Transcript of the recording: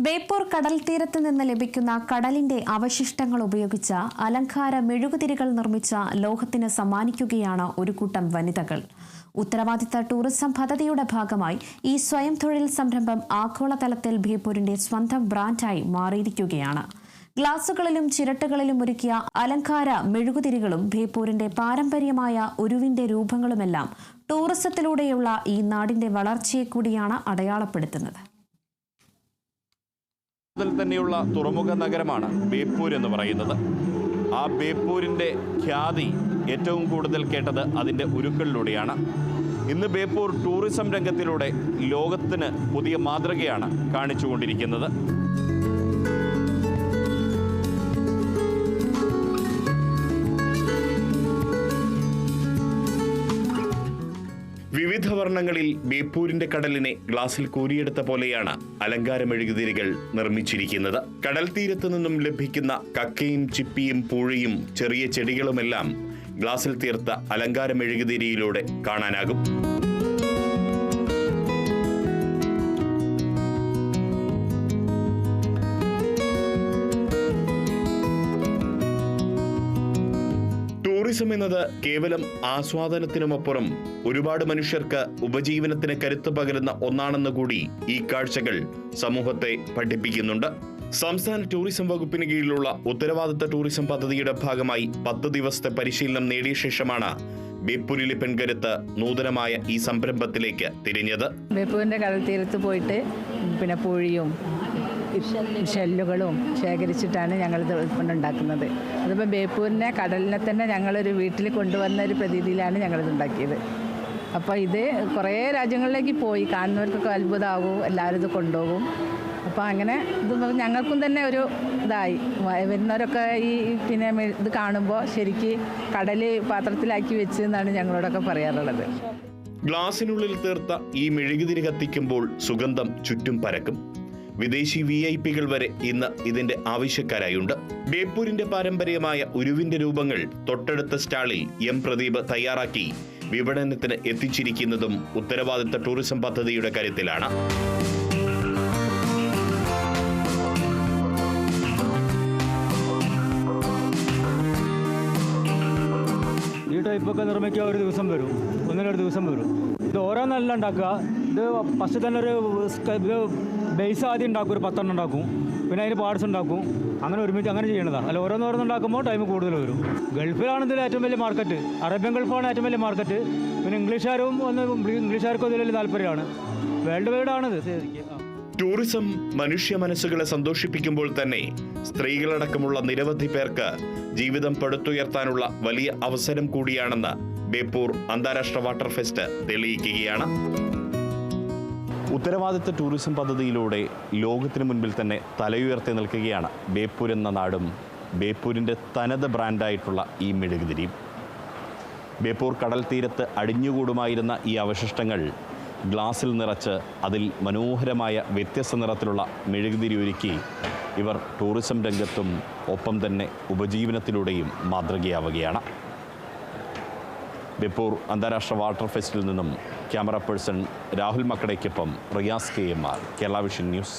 ബേപ്പൂർ കടൽ തീരത്ത് നിന്ന് ലഭിക്കുന്ന കടലിന്റെ അവശിഷ്ടങ്ങൾ ഉപയോഗിച്ച അലങ്കാര മെഴുകുതിരികൾ നിർമ്മിച്ച ലോകത്തിന് സമ്മാനിക്കുകയാണ് ഒരു കൂട്ടം വനിതകൾ. ഉത്തരവാദിത്ത ടൂറിസം പദ്ധതിയുടെ ഭാഗമായി ഈ സ്വയം തൊഴിൽ സംരംഭം ആഗോളതലത്തിൽ ബേപ്പൂരിന്റെ സ്വന്തം ബ്രാൻഡായി മാറിയിരിക്കുകയാണ്. ഗ്ലാസുകളിലും ചിരട്ടകളിലും ഒരുക്കിയ അലങ്കാര മെഴുകുതിരികളും ബേപ്പൂരിന്റെ പാരമ്പര്യമായ ഉരുവിന്റെ രൂപങ്ങളുമെല്ലാം ടൂറിസത്തിലൂടെയുള്ള ഈ നാടിന്റെ വളർച്ചയെ കൂടിയാണ് അടയാളപ്പെടുത്തുന്നത്. ിൽ തന്നെയുള്ള തുറമുഖ നഗരമാണ് ബേപ്പൂർ എന്ന് പറയുന്നത്. ആ ബേപ്പൂരിന്റെ ഖ്യാതി ഏറ്റവും കൂടുതൽ കേട്ടത് അതിന്റെ ഉരുക്കളിലൂടെയാണ്. ഇന്ന് ബേപ്പൂർ ടൂറിസം രംഗത്തിലൂടെ ലോകത്തിന് പുതിയ മാതൃകയാണ് കാണിച്ചുകൊണ്ടിരിക്കുന്നത്. വർണങ്ങളിൽ ബേപ്പൂരിന്റെ കടലിനെ ഗ്ലാസിൽ കോരിയെടുത്ത പോലെയാണ് അലങ്കാരമെഴുകുതിരികൾ നിർമ്മിച്ചിരിക്കുന്നത്. കടൽ തീരത്തു നിന്നും ലഭിക്കുന്ന കക്കയും ചിപ്പിയും പൂഴിയും ചെറിയ ചെടികളുമെല്ലാം ഗ്ലാസിൽ തീർത്ത അലങ്കാരമെഴുകുതിരിയിലൂടെ കാണാനാകും. ടൂറിസം എന്നത് കേവലം ആസ്വാദനത്തിനുമപ്പുറം ഒരുപാട് മനുഷ്യർക്ക് ഉപജീവനത്തിന് കരുത്ത് പകരുന്ന ഒന്നാണെന്ന് കൂടി ഈ കാഴ്ചകൾ സമൂഹത്തെ പഠിപ്പിക്കുന്നുണ്ട്. സംസ്ഥാന ടൂറിസം വകുപ്പിന് കീഴിലുള്ള ഉത്തരവാദിത്ത ടൂറിസം പദ്ധതിയുടെ ഭാഗമായി പത്ത് ദിവസത്തെ പരിശീലനം നേടിയ ശേഷമാണ് ബേപ്പൂരിലെ പെൺകരുത്ത് നൂതനമായ ഈ സംരംഭത്തിലേക്ക് തിരിഞ്ഞത്. ബേപ്പൂരിന്റെ കടൽ തീരത്ത് പോയിട്ട് പിന്നെ പുഴിയും ഷെല്ലുകളും ശേഖരിച്ചിട്ടാണ് ഞങ്ങൾ ഇത് ഉൽപ്പന്നം അതിപ്പോൾ ബേപ്പൂരിനെ കടലിനെ തന്നെ ഞങ്ങളൊരു വീട്ടിൽ കൊണ്ടുവന്ന ഒരു പ്രതീതിയിലാണ് ഞങ്ങളിത് ഉണ്ടാക്കിയത്. അപ്പോൾ ഇത് കുറേ രാജ്യങ്ങളിലേക്ക് പോയി. കാണുന്നവർക്കൊക്കെ അത്ഭുതമാകും എല്ലാവരും ഇത് കൊണ്ടുപോകും. അപ്പോൾ അങ്ങനെ ഇത് ഞങ്ങൾക്കും തന്നെ ഒരു ഇതായി. വരുന്നവരൊക്കെ ഈ പിന്നെ ഇത് കാണുമ്പോൾ ശരിക്ക് കടൽ പാത്രത്തിലാക്കി വെച്ച് എന്നാണ് ഞങ്ങളോടൊക്കെ പറയാറുള്ളത്. ഗ്ലാസിനുള്ളിൽ തീർത്ത ഈ മെഴുകുതിരി കത്തിക്കുമ്പോൾ സുഗന്ധം ചുറ്റും പരക്കും. വിദേശി വി ഐ പികൾ വരെ ഇന്ന് ഇതിന്റെ ആവശ്യക്കാരായുണ്ട്. ബേപ്പൂരിന്റെ പാരമ്പര്യമായ ഉരുവിന്റെ രൂപങ്ങൾ തൊട്ടടുത്ത സ്റ്റാളിൽ എം പ്രദീപ് തയ്യാറാക്കി. വിപണനത്തിന് എത്തിച്ചിരിക്കുന്നതും ഉത്തരവാദിത്ത ടൂറിസം പദ്ധതിയുടെ കാര്യത്തിലാണ്. ഈ ടൈപ്പൊക്കെ നിർമ്മിക്കാൻ ഒരു ദിവസം വരും. ഒന്നിനൊരു ദിവസം വരും. ഇത് ഓരോന്നല്ല ഉണ്ടാക്കുക. ഇത് ഫസ്റ്റ് തന്നെ ഒരു ബേസ് ആദ്യം ഉണ്ടാക്കും ഒരു പത്തെണ്ണം ഉണ്ടാക്കും. പിന്നെ അതിന് പാർട്സ് ഉണ്ടാക്കും. അങ്ങനെ ഒരുമിച്ച് അങ്ങനെ ചെയ്യണതാണ് അല്ല ഓരോന്നോരോന്ന് ഉണ്ടാക്കുമ്പോൾ ടൈം കൂടുതൽ വരും. ഗൾഫിലാണ് ഇതിൽ ഏറ്റവും വലിയ മാർക്കറ്റ് അറേബ്യൻ ഗൾഫാണ് ഏറ്റവും വലിയ മാർക്കറ്റ് പിന്നെ ഇംഗ്ലീഷുകാരും ഒന്ന് ഇംഗ്ലീഷുകാർക്കും ഇതിൽ വലിയ താല്പര്യമാണ്. വേൾഡ് വൈഡ് ആണ്. ടൂറിസം മനുഷ്യ മനസ്സുകളെ സന്തോഷിപ്പിക്കുമ്പോൾ തന്നെ സ്ത്രീകളടക്കമുള്ള നിരവധി പേർക്ക് ജീവിതം പടുത്തുയർത്താനുള്ള വലിയ അവസരം കൂടിയാണെന്ന് ബേപ്പൂർ അന്താരാഷ്ട്ര വാട്ടർ ഫെസ്റ്റ് തെളിയിക്കുകയാണ്. ഉത്തരവാദിത്ത ടൂറിസം പദ്ധതിയിലൂടെ ലോകത്തിന് മുൻപിൽ തന്നെ തലയുയർത്തി നിൽക്കുകയാണ് ബേപ്പൂർ എന്ന നാടും ബേപ്പൂരിന്റെ തനത് ബ്രാൻഡായിട്ടുള്ള ഈ മെഴുകുതിരിയും. ബേപ്പൂർ കടൽ തീരത്ത് അടിഞ്ഞുകൂടുമായിരുന്ന ഈ അവശിഷ്ടങ്ങൾ ഗ്ലാസിൽ നിറച്ച് അതിൽ മനോഹരമായ വ്യത്യസ്ത നിറത്തിലുള്ള മെഴുകുതിരി ഒരുക്കി ഇവർ ടൂറിസം രംഗത്തും ഒപ്പം തന്നെ ഉപജീവനത്തിലൂടെയും മാതൃകയാവുകയാണ്. ബേപ്പൂർ അന്താരാഷ്ട്ര വാട്ടർ ഫെസ്റ്റിൽ നിന്നും camera person Rahul മക്കടയ്ക്കൊപ്പം Riyas K M R. Kerala Vision news.